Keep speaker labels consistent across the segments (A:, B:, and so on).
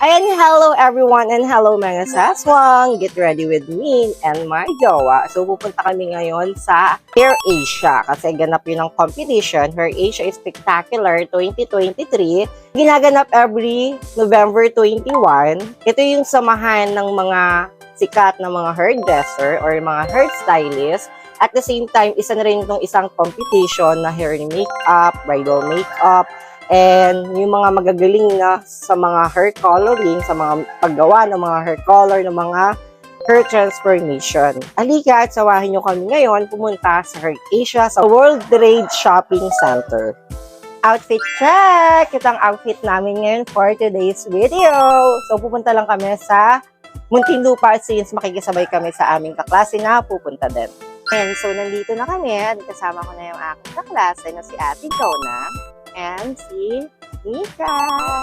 A: Ayan, hello everyone and hello mga saswang. Get ready with me and my jowa. So pupunta kami ngayon sa Hair Asia kasi ganap yun ang competition. Hair Asia Spectacular 2023. Ginaganap every November 21. Ito yung samahan ng mga sikat na mga hairdresser or mga hairstylist. At the same time, isa na rin itong isang competition na hair makeup, bridal makeup, and yung mga magagaling na sa mga hair coloring, sa mga paggawa ng mga hair color, ng mga hair transformation. Halika at sawahin nyo kami ngayon pumunta sa Hair Asia sa World Trade Shopping Center. Outfit check! Ito outfit namin ngayon for today's video. So pupunta lang kami sa Muntinlupa since makikisabay kami sa aming kaklase na pupunta din. And so nandito na kami at kasama ko na yung aking kaklase na si Ate Jonah and si Mika.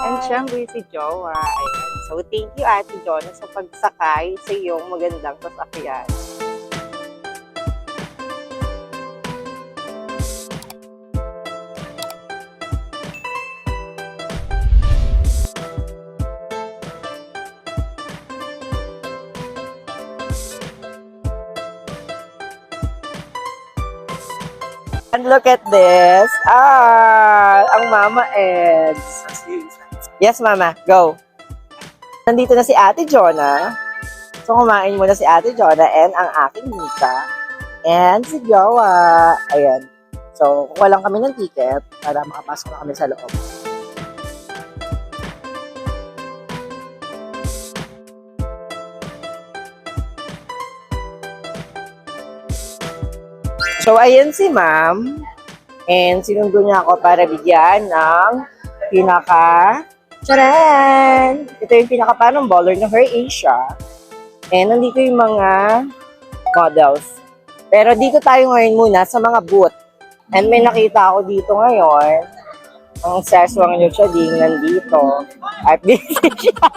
A: And syempre si Jowa. Ayan. So, thank you Ate Jonah sa pagsakay sa iyong magandang sasakyan. And look at this. Ah, ang Mama Eds. Yes, Mama. Go. Nandito na si Ate Jonah. So, kumain muna si Ate Jonah and ang aking Mika. And si Jowa. Ayan. So, kuha lang kami ng ticket para makapasok na kami sa loob. So, ayan si ma'am. And sinundo niya ako para bigyan ng pinaka... Charan! Ito yung pinaka parang baller ng Hair Asia. And nandito yung mga models. Pero dito tayo ngayon muna sa mga booth. And may nakita ako dito ngayon. Ang saswang nyo siya ding nandito. At busy siya.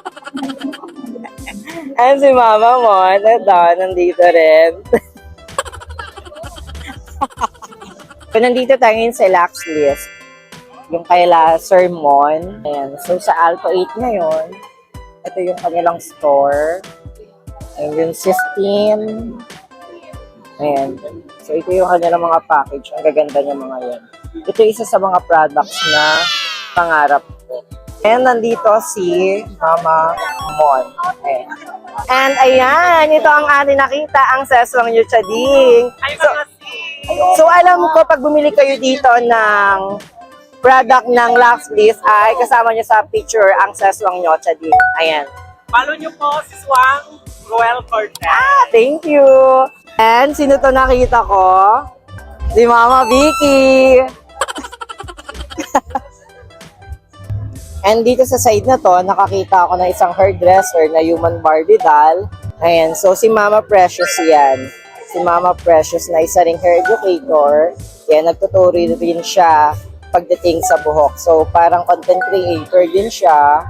A: And si mama mo, ito, nandito rin. So, nandito tayo ngayon sa Lax List. Yung kaila Sermon. Ayan. So, sa Alpha 8 ngayon, ito yung kanilang store. Ayan yung Sistine. Ayan. So, ito yung kanilang mga package. Ang gaganda niya mga yan. Ito isa sa mga products na pangarap ko. And nandito si Mama Mon. Ayan. And ayan, ito ang ating nakita, ang seswang Yuchading. So, So alam ko pag bumili kayo dito ng product ng Lux Bliss ay kasama nyo sa picture ang seswang nyocha din. Ayan.
B: Follow nyo po si Swang Roel Cortez.
A: Ah, thank you. And sino to nakita ko? Si Mama Vicky. And dito sa side na to, nakakita ako ng isang hairdresser na human Barbie doll. Ayan, so si Mama Precious yan. Si Mama Precious na isa ring hair educator. Kaya nagtuturo rin siya pagdating sa buhok. So parang content creator din siya.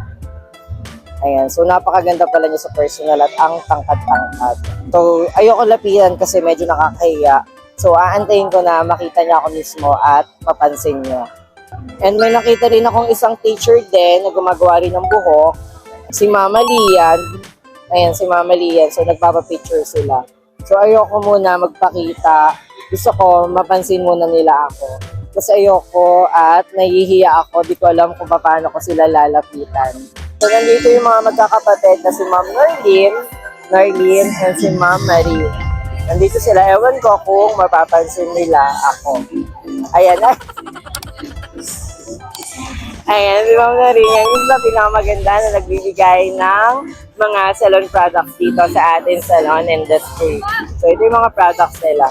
A: Ayan, so napakaganda pala niya sa personal at ang tangkad-tangkad. So ayoko lapitan kasi medyo nakakahiya. So aantayin ko na makita niya ako mismo at papansin niya. And may nakita rin akong isang teacher din na gumagawa rin ng buhok. Si Mama Lian. Ayan, si Mama Lian. So nagpapapicture sila. So ayoko muna magpakita. Gusto ko mapansin muna nila ako. Kasi ayoko at nahihiya ako. Di ko alam kung paano ko sila lalapitan. So nandito yung mga magkakapatid na si Ma'am Norlene, Norlene, and si Ma'am Marie. Nandito sila. Ewan ko kung mapapansin nila ako. Ayan. Ayan, si Ma'am. Yan yung isa pinakamaganda na nagbibigay ng mga salon products dito sa ating salon industry. So, ito yung mga products nila.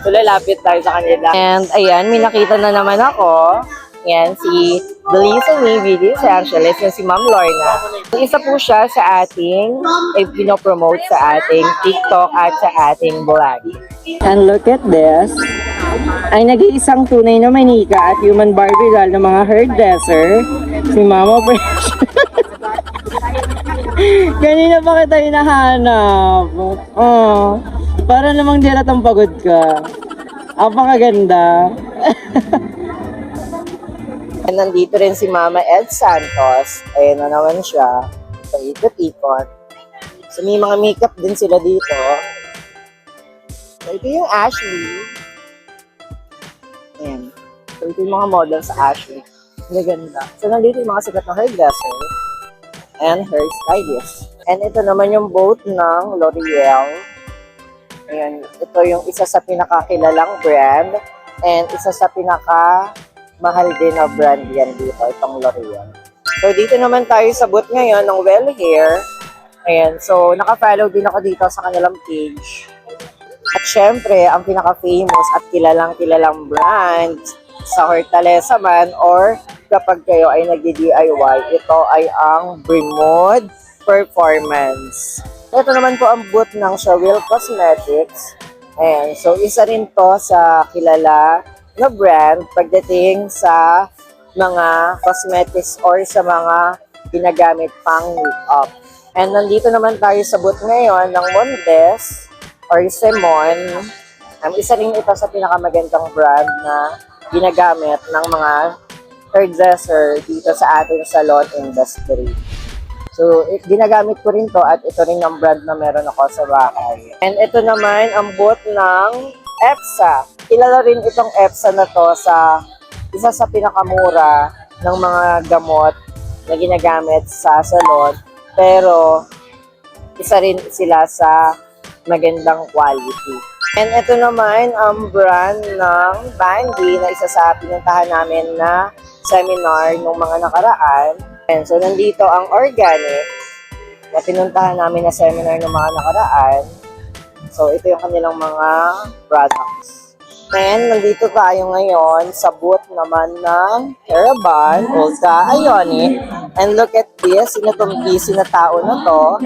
A: So, lalapit tayo sa kanila. And, ayan, may nakita na naman ako. Yan, si Delisa Me Beauty Essentialist, yung si Ma'am Lorna. Isa po siya sa ating, eh, pinopromote sa ating TikTok at sa ating vlog. And look at this. Ay nag-iisang tunay na manika at human Barbie doll ng mga hairdresser, si Mama Fresh. Kanina pa kita hinahanap. Oh, para namang di halatang pagod ka. Apakaganda. Nandito rin si Mama Ed Santos. Ayun na naman siya. paikot-ikot. So, may mga makeup din sila dito. So, ito yung Ashley. Ayan. So, ito yung mga model sa Ashley. Ang ganda. So, nandito yung mga sikat na hairdresser and hair stylist. And ito naman yung boat ng L'Oreal. Ayan. Ito yung isa sa pinakakilalang brand and isa sa pinaka mahal din na brand yan dito, itong L'Oreal. So, dito naman tayo sa booth ngayon ng Well Hair. Ayan, so naka-follow din ako dito sa kanilang page. At syempre, ang pinaka-famous at kilalang kilalang brand sa Hortaleza man or kapag kayo ay nag-DIY, ito ay ang Brimood Performance. Ito naman po ang booth ng Shawil Cosmetics. Ayan, so isa rin to sa kilala na brand pagdating sa mga cosmetics or sa mga ginagamit pang makeup. And nandito naman tayo sa booth ngayon ng Mondes or Semon. Um, isa rin ito sa pinakamagandang brand na ginagamit ng mga hairdresser dito sa ating salon industry. So, ginagamit ko rin to at ito rin ang brand na meron ako sa bahay. And ito naman ang booth ng EPSA. Kilala rin itong EPSA na to sa isa sa pinakamura ng mga gamot na ginagamit sa salon. Pero, isa rin sila sa magandang quality. And ito naman ang brand ng Bandy na isa sa pinuntahan namin na seminar nung mga nakaraan. And so, nandito ang organic na pinuntahan namin na seminar ng mga nakaraan. So, ito yung kanilang mga products. And nandito tayo ngayon sa booth naman ng Caravan, Ulta Ionic. And look at this, sino tong busy na tao na to.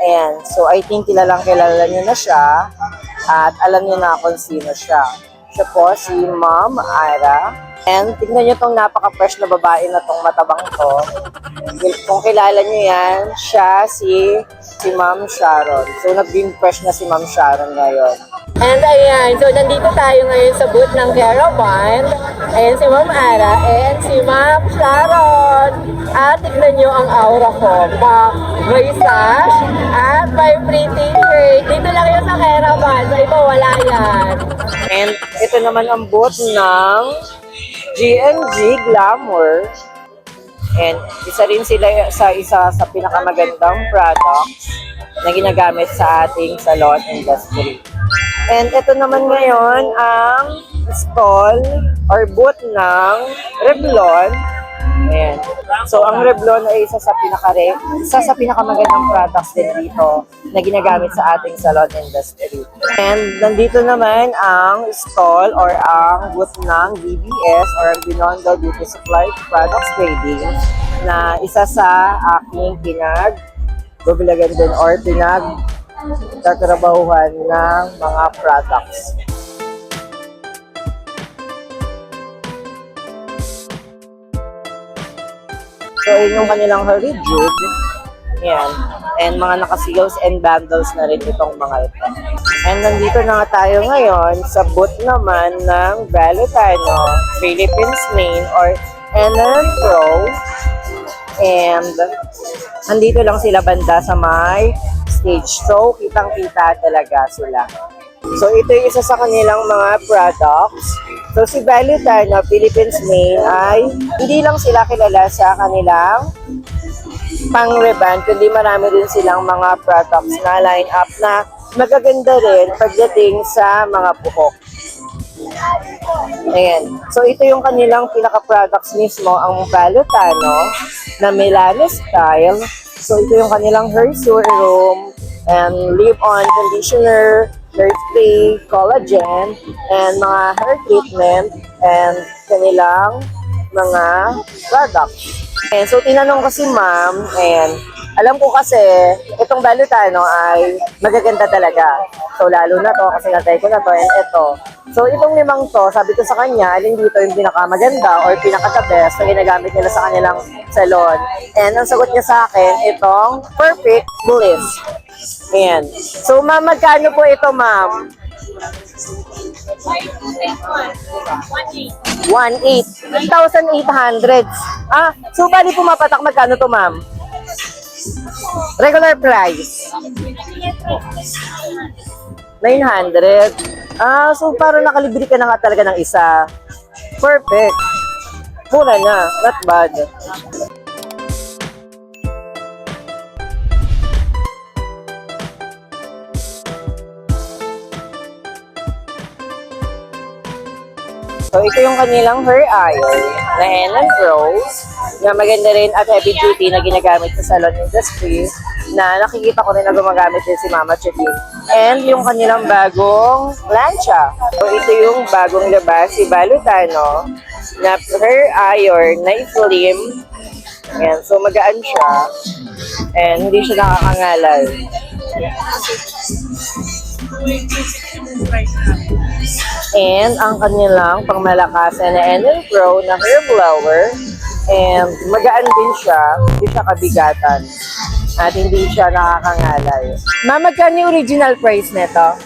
A: And so I think kilalang kilala niyo na siya at alam niyo na kung sino siya. Siya po si Ma'am Ara. And tingnan niyo tong napaka-fresh na babae na tong matabang to. Kung kilala niyo yan, siya si si Ma'am Sharon. So nag-beam fresh na si Ma'am Sharon ngayon. And ayan, so nandito tayo ngayon sa booth ng Caravan. Ayan si Ma'am Ara and si Ma'am Sharon. At tignan nyo ang aura ko. Ma may sash at may pretty shirt. Dito lang yun sa Caravan. Sa iba wala yan. And ito naman ang booth ng GNG Glamour. And isa rin sila sa isa sa pinakamagandang products na ginagamit sa ating salon industry. And ito naman ngayon ang stall or booth ng Revlon. Ayan. So, ang Revlon ay isa sa pinaka isa sa pinakamagandang products din dito na ginagamit sa ating salon industry. And nandito naman ang stall or ang booth ng BBS or ang Binondo Beauty Supply Products Trading na isa sa aking pinag bubulagan din or pinag tatrabahuhan ng mga products. Yun yung kanilang Herijude. Yan. And mga naka-seals and bundles na rin itong mga ito. And nandito na nga tayo ngayon sa booth naman ng Valentino Philippines Main or NN Pro. And nandito lang sila banda sa may stage. So, kitang-kita talaga sila. So, ito yung isa sa kanilang mga products. So, si Valentino Philippines Main ay hindi lang sila kilala sa kanilang pang-reban, kundi marami din silang mga products na line up na magaganda rin pagdating sa mga buhok. Ayan. So, ito yung kanilang pinaka-products mismo, ang Valutano na Milano style. So, ito yung kanilang hair serum and leave-on conditioner, hair spray, collagen, and mga hair treatment, and kanilang mga products. And so, tinanong ko si ma'am, and alam ko kasi, itong Valutano ay magaganda talaga. So, lalo na to, kasi natay ko na to, and ito. So, itong limang to, sabi ko sa kanya, alin dito yung pinakamaganda or pinaka-the na ginagamit nila sa kanilang salon. And ang sagot niya sa akin, itong Perfect Bliss. Ayan. So, ma'am, magkano po ito, ma'am? 1,800. 1,800. Ah, so bali pumapatak magkano to, ma'am? Regular price. 900. Ah, so parang nakalibre ka na nga talaga ng isa. Perfect. Mura na. Not bad. So, ito yung kanilang hair iron na Henan Rose na maganda rin at heavy duty na ginagamit sa salon industry na nakikita ko rin na gumagamit din si Mama Chedin. And yung kanilang bagong plancha. So, ito yung bagong labas, si Balutano, na hair iron na i-slim. Ayan, so magaan siya. And hindi siya nakakangalay. And ang kanilang pangmalakasan na Enel Pro na hair blower. And magaan din siya, hindi siya kabigatan. At hindi siya nakakangalay. Ma'am, magkano yung original price nito?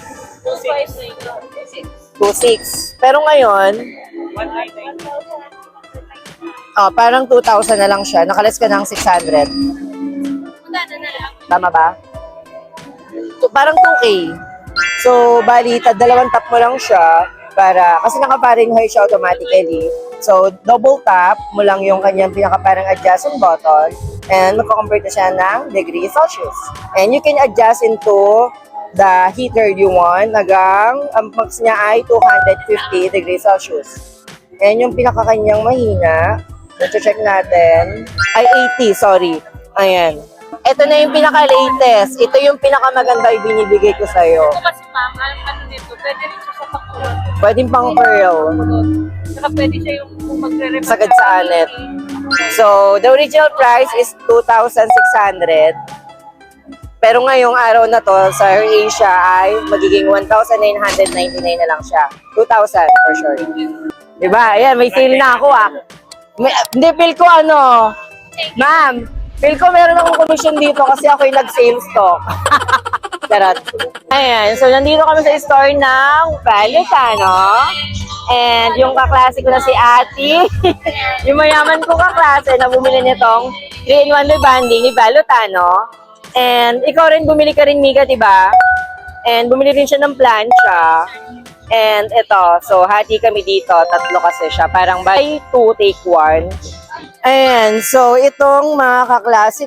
A: 2.6. Pero ngayon, oh, parang 2,000 na lang siya. Nakalas ka ng 600. Tama ba? So, parang 2K. So, bali, dalawang tap mo lang siya para, kasi nakaparing height siya automatically. So, double tap mo lang yung kanyang pinakaparang adjustment button and magko-convert siya ng degree Celsius. And you can adjust into the heater you want hanggang ang max niya ay 250 degrees Celsius. And yung pinakakanyang mahina, check natin, ay 80, sorry. Ayan. Ito na yung pinaka-latest. Ito yung pinakamaganda yung binibigay ko sa'yo.
C: Ito kasi ma'am, ang ano nito, pwede rin siya sa pakulot.
A: Pwedeng pang pearl.
C: Saka pwede siya yung kung magre-repair.
A: Sagad sa anet. So, the original price is 2,600. Pero ngayong araw na to, sa Air Asia ay magiging 1,999 na lang siya. 2,000 for sure. Diba? Ayan, may sale na ako ah. May, hindi, feel ko ano. Ma'am, feel ko meron akong commission dito kasi ako yung nag-sales stock. Charot. Ayan, so nandito kami sa store ng Valutano. And yung kaklase ko na si Ati, yung mayaman ko kaklase na bumili nitong 3-in-1 rebanding ni Valutano. And ikaw rin bumili ka rin, Mika, di ba? And bumili rin siya ng plancha. And ito, so hati kami dito, tatlo kasi siya. Parang buy two, take one. Ayan, so itong mga kaklase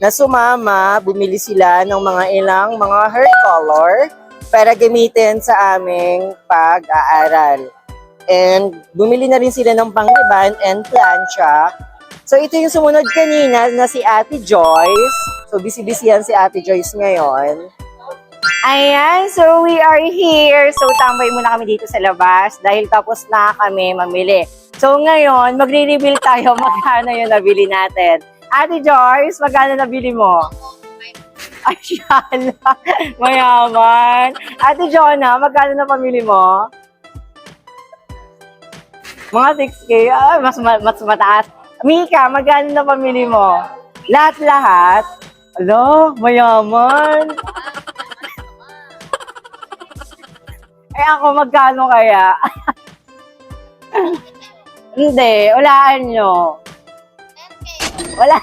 A: na sumama, bumili sila ng mga ilang mga hair color para gamitin sa aming pag-aaral. And bumili na rin sila ng pang-ribbon and plancha. So ito yung sumunod kanina na si Ate Joyce. So busy-busy yan si Ate Joyce ngayon. Ayan, so we are here. So tambay muna kami dito sa labas dahil tapos na kami mamili. So ngayon, magre-reveal tayo magkano yung nabili natin. Ate Joyce, magkano nabili mo? Ay, shala. Mayaman. Ate Jonah, magkano na pamili mo? Mga 6K. Ay, mas, ma- mas mataas. Mika, magkano na pamili mo? Lahat-lahat? Alo, mayaman. Ako, magkano kaya? Hindi, walaan nyo. Wala.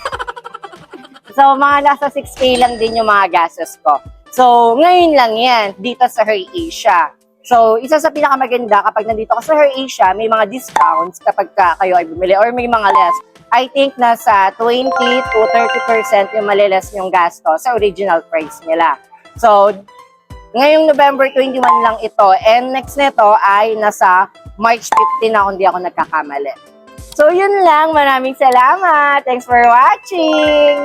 A: so, mga nasa 6K lang din yung mga gastos ko. So, ngayon lang yan, dito sa Her Asia. So, isa sa pinakamaganda kapag nandito ka sa Her Asia, may mga discounts kapag ka kayo ay bumili or may mga less. I think nasa 20 to 30% yung maliles yung gasto sa original price nila. So, ngayong November 21 lang ito and next nito ay nasa March 15 na kung di ako nagkakamali. So, yun lang. Maraming salamat. Thanks for watching.